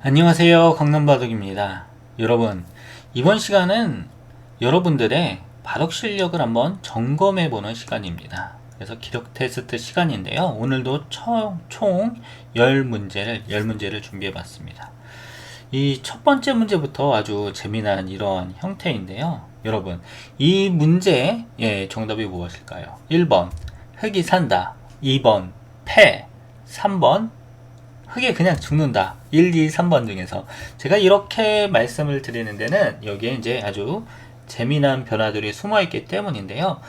안녕하세요. 강남바둑입니다. 여러분, 이번 시간은 여러분들의 바둑 실력을 한번 점검해 보는 시간입니다. 그래서 기록 테스트 시간인데요. 오늘도 총, 총 10문제를, 10문제를 준비해 봤습니다. 이 첫 번째 문제부터 아주 재미난 이런 형태인데요. 여러분, 이 문제의 예, 정답이 무엇일까요? 1번, 흙이 산다. 2번, 패. 3번, 흙에 그냥 죽는다. 1, 2, 3번 중에서. 제가 이렇게 말씀을 드리는 데는 여기에 이제 아주 재미난 변화들이 숨어 있기 때문인데요.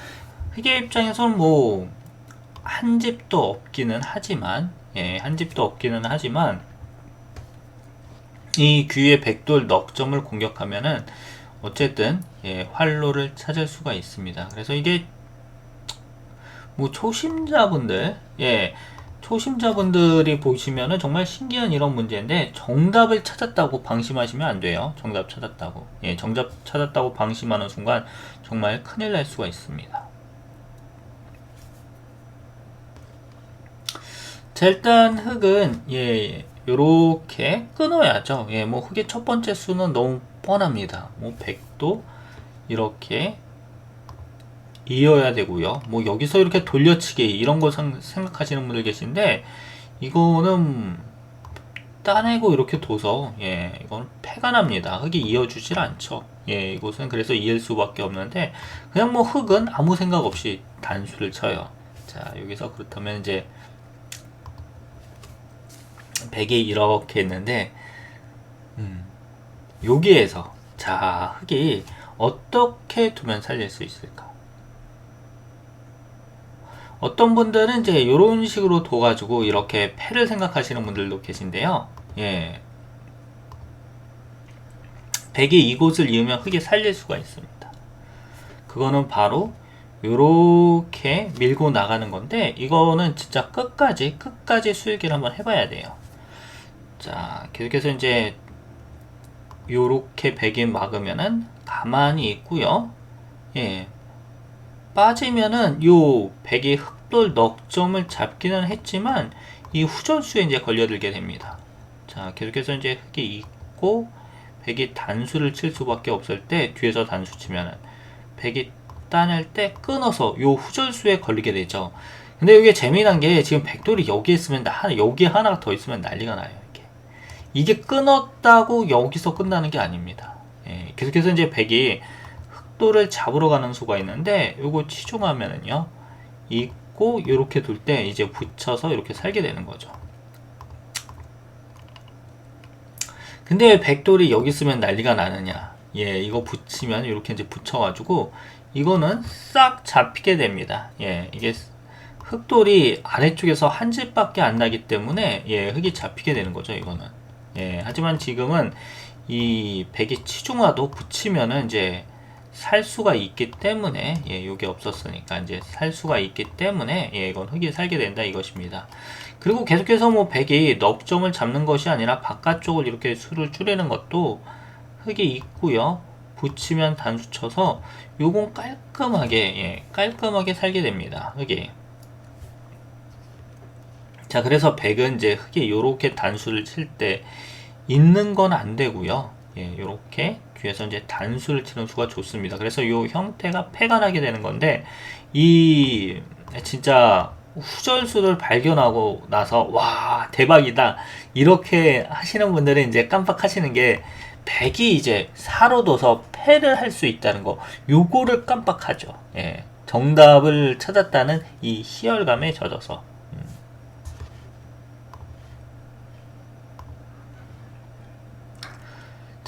흙의 입장에서는 뭐, 한 집도 없기는 하지만, 예, 한 집도 없기는 하지만, 이 귀의 백돌 넉 점을 공격하면은, 어쨌든, 예, 활로를 찾을 수가 있습니다. 그래서 이게, 뭐, 초심자분들, 예, 초심자분들이 보시면은 정말 신기한 이런 문제인데 정답을 찾았다고 방심하시면 안 돼요. 정답 찾았다고. 예, 정답 찾았다고 방심하는 순간 정말 큰일 날 수가 있습니다. 자, 일단 흙은 예, 요렇게 끊어야죠. 예, 뭐 흙의 첫 번째 수는 너무 뻔합니다. 뭐 100도 이렇게 이어야 되고요. 뭐 여기서 이렇게 돌려치기 이런 거 상- 생각하시는 분들 계신데 이거는 따내고 이렇게 둬서 예 이건 패가 납니다. 흙이 이어주질 않죠. 예 이곳은 그래서 이을 수밖에 없는데 그냥 뭐 흙은 아무 생각 없이 단수를 쳐요. 자 여기서 그렇다면 이제 100이 이렇게 했는데 음, 여기에서 자 흙이 어떻게 두면 살릴 수 있을까? 어떤 분들은 이제 이런 식으로 둬가지고 이렇게 패를 생각하시는 분들도 계신데요. 예. 백이 이곳을 이으면 흙이 살릴 수가 있습니다. 그거는 바로 요렇게 밀고 나가는 건데 이거는 진짜 끝까지 끝까지 수익을 한번 해봐야 돼요. 자 계속해서 이제 요렇게 백이 막으면은 가만히 있고요. 예, 빠지면은 요 백이 흑돌 넉점을 잡기는 했지만 이 후전수에 이제 걸려들게 됩니다. 자, 계속해서 이제 흑이 있고 백이 단수를 칠 수밖에 없을 때 뒤에서 단수 치면은 백이 따낼 때 끊어서 요 후전수에 걸리게 되죠. 근데 이게 재미난 게 지금 백돌이 여기 있으면 나 여기 하나가 더 있으면 난리가 나요. 이게 이게 끊었다고 여기서 끝나는 게 아닙니다. 예, 계속해서 이제 백이 흑돌을 잡으러 가는 수가 있는데 요거 치중하면은요 있고 이렇게 둘 때 이제 붙여서 이렇게 살게 되는 거죠. 근데 왜 백돌이 여기 있으면 난리가 나느냐? 예, 이거 붙이면 이렇게 이제 붙여 가지고 이거는 싹 잡히게 됩니다. 예, 이게 흑돌이 아래쪽에서 한 집밖에 안 나기 때문에 예, 흙이 잡히게 되는 거죠. 이거는. 예, 하지만 지금은 이 백이 치중화도 붙이면은 이제 살 수가 있기 때문에 예, 요게 없었으니까 이제 살 수가 있기 때문에 예, 이건 흙이 살게 된다 이것입니다. 그리고 계속해서 뭐 백이 넉점을 잡는 것이 아니라 바깥쪽을 이렇게 수를 줄이는 것도 흙이 있고요. 붙이면 단수 쳐서 요건 깔끔하게 예, 깔끔하게 살게 됩니다. 흙이. 자, 그래서 백은 이제 흙이 요렇게 단수를 칠 때 있는 건 안 되고요. 예, 요렇게 뒤에서 이제 단수를 치는 수가 좋습니다. 그래서 요 형태가 패가 나게 되는 건데 이 진짜 후절수를 발견하고 나서 와 대박이다 이렇게 하시는 분들은 이제 깜빡하시는 게 백이 이제 사로 둬서 패를 할 수 있다는 거 요거를 깜빡하죠. 예, 정답을 찾았다는 이 희열감에 젖어서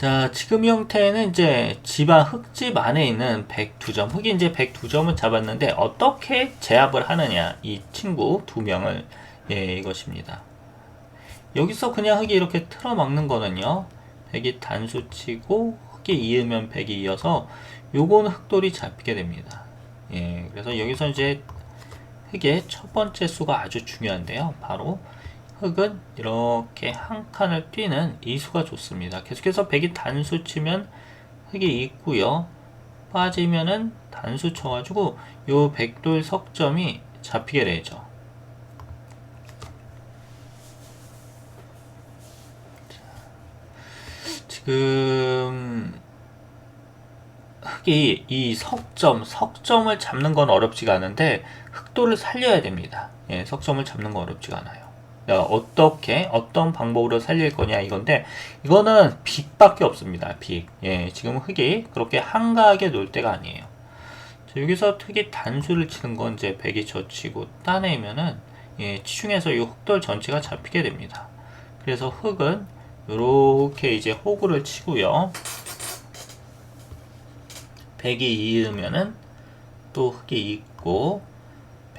자, 지금 형태는 이제 집안 흙집 안에 있는 102점. 흙이 이제 102점을 잡았는데 어떻게 제압을 하느냐. 이 친구 두 명을. 예, 이것입니다. 여기서 그냥 흙이 이렇게 틀어막는 거는요. 백이 단수 치고 흙이 이으면 백이 이어서 요거는 흙돌이 잡히게 됩니다. 예, 그래서 여기서 이제 흙의 첫 번째 수가 아주 중요한데요. 바로 흙은 이렇게 한 칸을 뛰는 이 수가 좋습니다. 계속해서 백이 단수 치면 흙이 있고요. 빠지면은 단수 쳐가지고 요 백돌 석점이 잡히게 되죠. 지금 흙이 이 석점, 석점을 잡는 건 어렵지가 않은데 흑도를 살려야 됩니다. 예, 석점을 잡는 건 어렵지가 않아요. 자, 어떻게 어떤 방법으로 살릴 거냐 이건데 이거는 빅밖에 없습니다. 빅. 예, 지금 흙이 그렇게 한가하게 놀 때가 아니에요. 자, 여기서 흙이 단수를 치는 건 이제 백이 젖히고 따내면은 예, 치중해서 이 흑돌 전체가 잡히게 됩니다. 그래서 흙은 이렇게 이제 호구를 치고요. 백이 이으면은 또 흙이 있고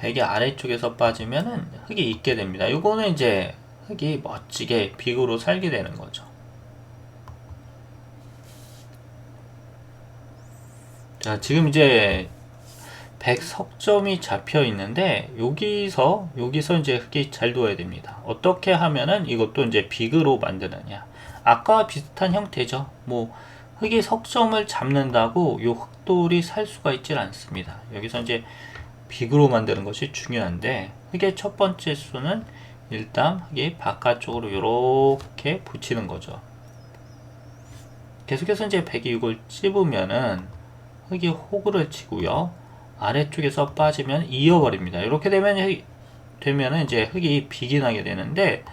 백이 아래쪽에서 빠지면은 흙이 있게 됩니다. 요거는 이제 흙이 멋지게 빅으로 살게 되는 거죠. 자, 지금 이제 백석점이 잡혀 있는데 여기서 여기서 이제 흙이 잘 둬야 됩니다. 어떻게 하면은 이것도 이제 빅으로 만드느냐. 아까와 비슷한 형태죠. 뭐 흙이 석점을 잡는다고 요 흑돌이 살 수가 있질 않습니다. 여기서 이제 빅으로 만드는 것이 중요한데 흙의 첫 번째 수는 일단 흙이 바깥쪽으로 이렇게 붙이는 거죠. 계속해서 이제 백이 이걸 찝으면은 흙이 호구를 치고요. 아래쪽에서 빠지면 이어버립니다. 이렇게 되면 되면은 이제 흙이 빅이 나게 되는데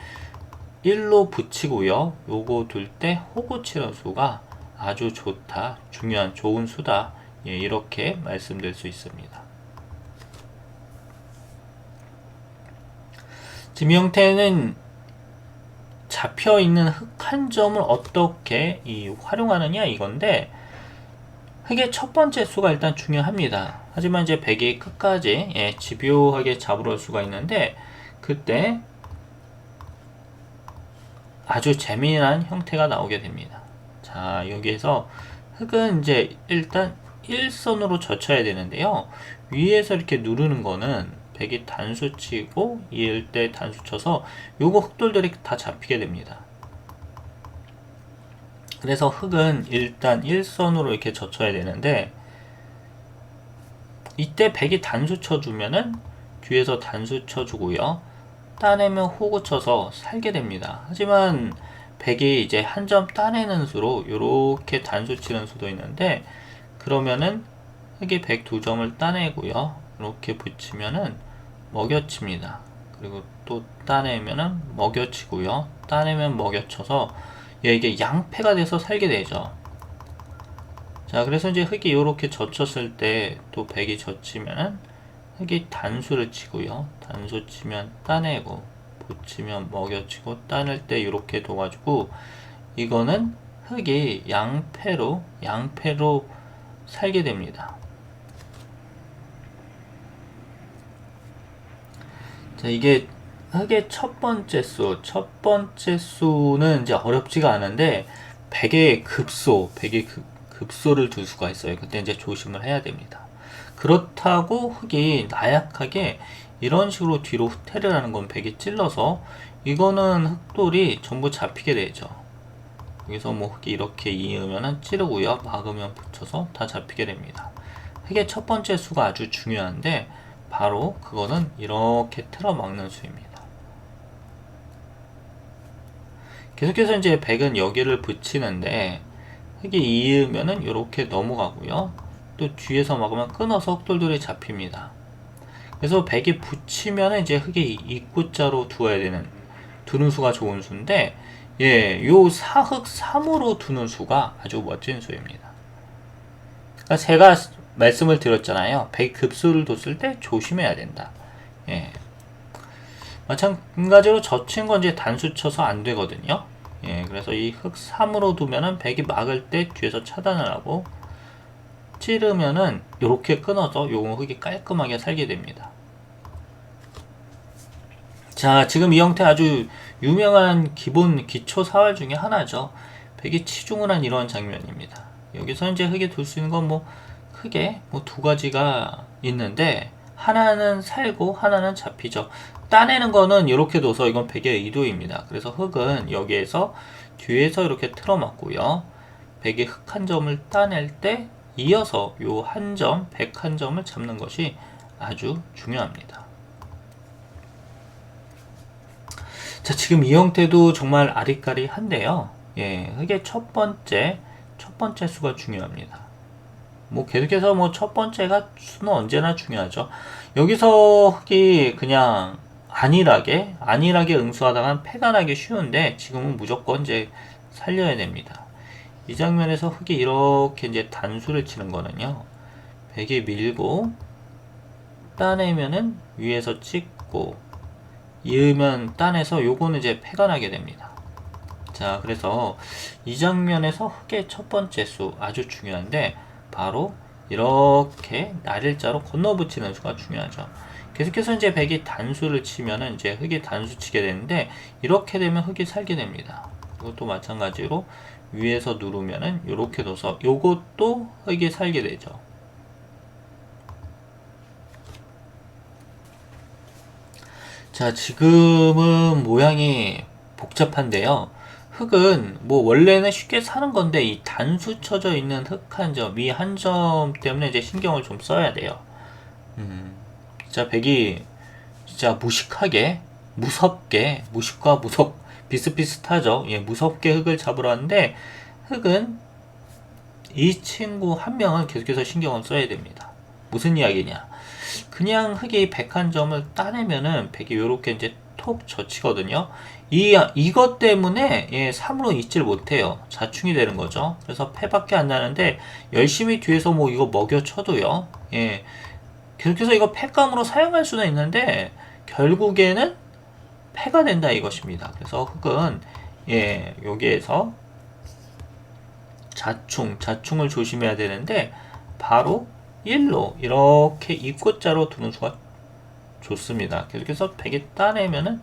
1로 붙이고요. 요거 둘 때 호구 치는 수가 아주 좋다, 중요한 좋은 수다. 예, 이렇게 말씀드릴 수 있습니다. 형태는 잡혀 있는 흙 한 점을 어떻게 이 활용하느냐 이건데 흙의 첫 번째 수가 일단 중요합니다. 하지만 이제 백이 끝까지 예, 집요하게 잡으러 올 수가 있는데 그때 아주 재미난 형태가 나오게 됩니다. 자 여기에서 흙은 이제 일단 일선으로 젖혀야 되는데요. 위에서 이렇게 누르는 거는 백이 단수 치고 이을 때 단수 쳐서 요거 흙돌들이 다 잡히게 됩니다. 그래서 흙은 일단 일선으로 이렇게 젖혀야 되는데 이때 백이 단수 쳐주면은 뒤에서 단수 쳐주고요. 따내면 호구 쳐서 살게 됩니다. 하지만 백이 이제 한 점 따내는 수로 이렇게 단수 치는 수도 있는데 그러면은 흙이 백두 점을 따내고요. 이렇게 붙이면은 먹여칩니다. 그리고 또 따내면은 먹여치고요. 따내면 먹여쳐서 예, 이게 양패가 돼서 살게 되죠. 자, 그래서 이제 흙이 이렇게 젖혔을 때 또 백이 젖히면은 흙이 단수를 치고요. 단수 치면 따내고 붙이면 먹여치고 따낼 때 이렇게 둬가지고 이거는 흙이 양패로 양패로 살게 됩니다. 자, 이게 흙의 첫 번째 수, 첫 번째 수는 이제 어렵지가 않은데 100의 급소, 100의 급, 급소를 둘 수가 있어요. 그때 이제 조심을 해야 됩니다. 그렇다고 흙이 나약하게 이런 식으로 뒤로 후퇴를 하는 건 100이 찔러서 이거는 흙돌이 전부 잡히게 되죠. 여기서 뭐 흙이 이렇게 이으면 찌르고요. 막으면 붙여서 다 잡히게 됩니다. 흙의 첫 번째 수가 아주 중요한데 바로 그거는 이렇게 틀어막는 수입니다. 계속해서 이제 백은 여기를 붙이는데 흙이 이으면은 이렇게 넘어가고요. 또 뒤에서 막으면 끊어서 흑돌돌이 잡힙니다. 그래서 백이 붙이면 이제 흙이 입구자로 두어야 되는 두는 수가 좋은 수인데 예, 요 사흑 3으로 두는 수가 아주 멋진 수입니다. 그러니까 제가 말씀을 드렸잖아요. 백 급수를 뒀을 때 조심해야 된다. 예. 마찬가지로 젖힌 건 이제 단수 쳐서 안 되거든요. 예, 그래서 이 흙 3으로 두면은 백이 막을 때 뒤에서 차단을 하고 찌르면은 이렇게 끊어서 요거 흙이 깔끔하게 살게 됩니다. 자, 지금 이 형태 아주 유명한 기본 기초 사활 중에 하나죠. 백이 치중을 한 이런 장면입니다. 여기서 이제 흙에 둘 수 있는 건뭐 크게 뭐 두 가지가 있는데 하나는 살고 하나는 잡히죠. 따내는 거는 이렇게 둬서 이건 백의 의도입니다. 그래서 흙은 여기에서 뒤에서 이렇게 틀어막고요. 백의 흙 한 점을 따낼 때 이어서 요 한 점, 백한 점을 잡는 것이 아주 중요합니다. 자, 지금 이 형태도 정말 아리까리한데요. 예, 흙의 첫 번째, 첫 번째 수가 중요합니다. 뭐 계속해서 뭐 첫 번째가 수는 언제나 중요하죠. 여기서 흙이 그냥 안일하게, 안일하게 응수하다가 패가 나기 쉬운데 지금은 무조건 이제 살려야 됩니다. 이 장면에서 흙이 이렇게 이제 단수를 치는 거는요. 베개 밀고 따내면은 위에서 찍고 이으면 따내서 요거는 이제 패가 나게 됩니다. 자, 그래서 이 장면에서 흙의 첫 번째 수 아주 중요한데 바로 이렇게 날일자로 건너붙이는 수가 중요하죠. 계속해서 이제 백이 단수를 치면은 이제 흙이 단수 치게 되는데 이렇게 되면 흙이 살게 됩니다. 이것도 마찬가지로 위에서 누르면은 이렇게 둬서 요것도 흙이 살게 되죠. 자, 지금은 모양이 복잡한데요. 흙은 뭐 원래는 쉽게 사는 건데 이 단수 쳐져 있는 흙 한 점, 이 한 점 때문에 이제 신경을 좀 써야 돼요. 음, 진짜 백이 진짜 무식하게, 무섭게, 무식과 무섭 비슷비슷하죠. 예, 무섭게 흙을 잡으러 왔는데 흙은 이 친구 한 명은 계속해서 신경을 써야 됩니다. 무슨 이야기냐? 그냥 흙이 101점을 따내면은 백이 요렇게 이제 톡 젖히거든요. 이, 이것 때문에, 예, 3으로 잊질 못해요. 자충이 되는 거죠. 그래서 패밖에 안 나는데, 열심히 뒤에서 뭐 이거 먹여 쳐도요, 예, 계속해서 이거 패감으로 사용할 수는 있는데, 결국에는 패가 된다 이것입니다. 그래서 흙은, 예, 여기에서 자충, 자충을 조심해야 되는데, 바로 1로 이렇게 입구자로 두는 수가 좋습니다. 계속해서 100이 따내면은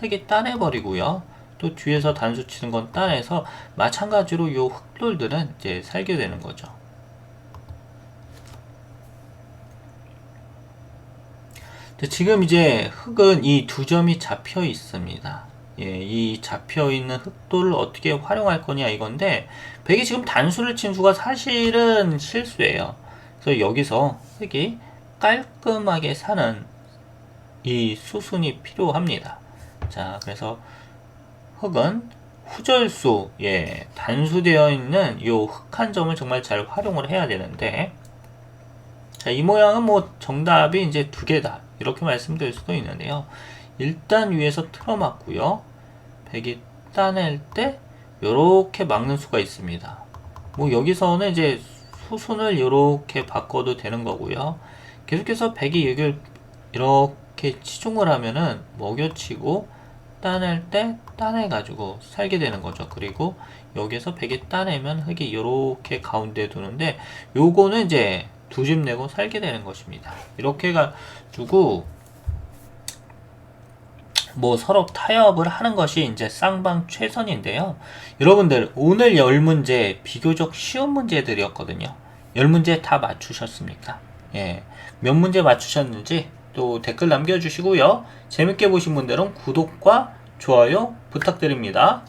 흙이 따내버리고요. 또 뒤에서 단수 치는 건 따내서 마찬가지로 요 흙돌들은 이제 살게 되는 거죠. 지금 이제 흙은 이 두 점이 잡혀 있습니다. 예, 이 잡혀 있는 흙돌을 어떻게 활용할 거냐 이건데 백이 지금 단수를 친 수가 사실은 실수예요. 그래서 여기서 흙이 깔끔하게 사는 이 수순이 필요합니다. 자, 그래서 흙은 후절수, 예, 단수되어 있는 이 흙한 점을 정말 잘 활용을 해야 되는데, 자, 이 모양은 뭐 정답이 이제 두 개다. 이렇게 말씀드릴 수도 있는데요. 일단 위에서 틀어막고요. 백이 따낼 때 이렇게 막는 수가 있습니다. 뭐 여기서는 이제 수순을 이렇게 바꿔도 되는 거고요. 계속해서 백이 여기를 이렇게 치중을 하면은 먹여치고 따낼 때 따내가지고 살게 되는 거죠. 그리고 여기서 백이 따내면 흙이 이렇게 가운데 두는데 요거는 이제 두 집 내고 살게 되는 것입니다. 이렇게 가지고 뭐 서로 타협을 하는 것이 이제 쌍방 최선인데요. 여러분들 오늘 열 문제 비교적 쉬운 문제들이었거든요. 열 문제 다 맞추셨습니까? 예. 몇 문제 맞추셨는지 또 댓글 남겨주시고요. 재밌게 보신 분들은 구독과 좋아요 부탁드립니다.